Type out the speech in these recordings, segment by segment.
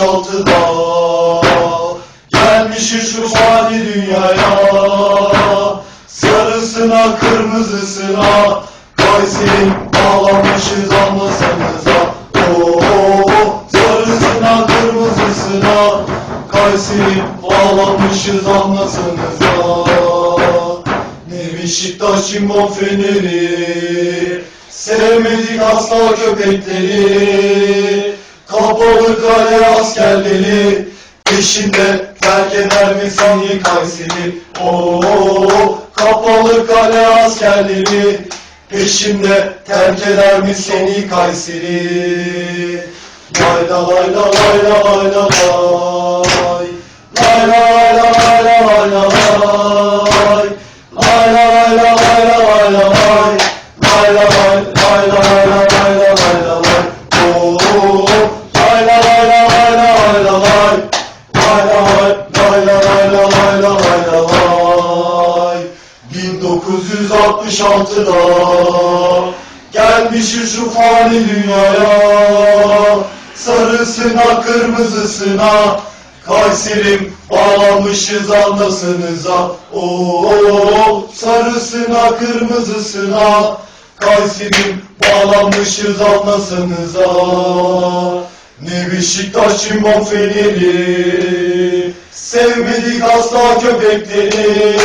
1966'da Gelmişiz şu fani dünyaya Sarısına kırmızısına Kayseri bağlamışız anlasanıza Oo, sarısına kırmızısına Kayseri bağlamışız anlasanıza Ne Beşiktaş İmam Feneri? Sevmedik asla köpekleri. Kapalı kale askerleri. Peşinde terk eder mi seni Kayseri Oo, kapalı kale askerleri Peşimde terk eder mi seni Kayseri. Lay la lay la lay la lay la lay. Lay la lay la lay la lay. La lay Lay la lay la lay la lay. la 1966'da Gelmişiz şu fani dünyaya. Sarısına kırmızısına Kayserim bağlamışız anlasınıza Oo, sarısına kırmızısına Kayserim bağlamışız anlasanıza Ne Beşiktaş İmam Feneri Sevmedik asla köpekleri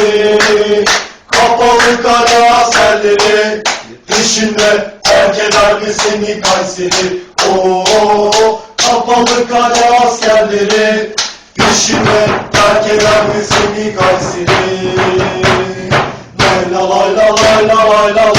Kapalı kara askerleri Peşinde terk eder mi seni Kayseri? Oo, kapalı kale askerleri Peşinde terk eder mi seni Kayseri? Lay la lay la lay la lay la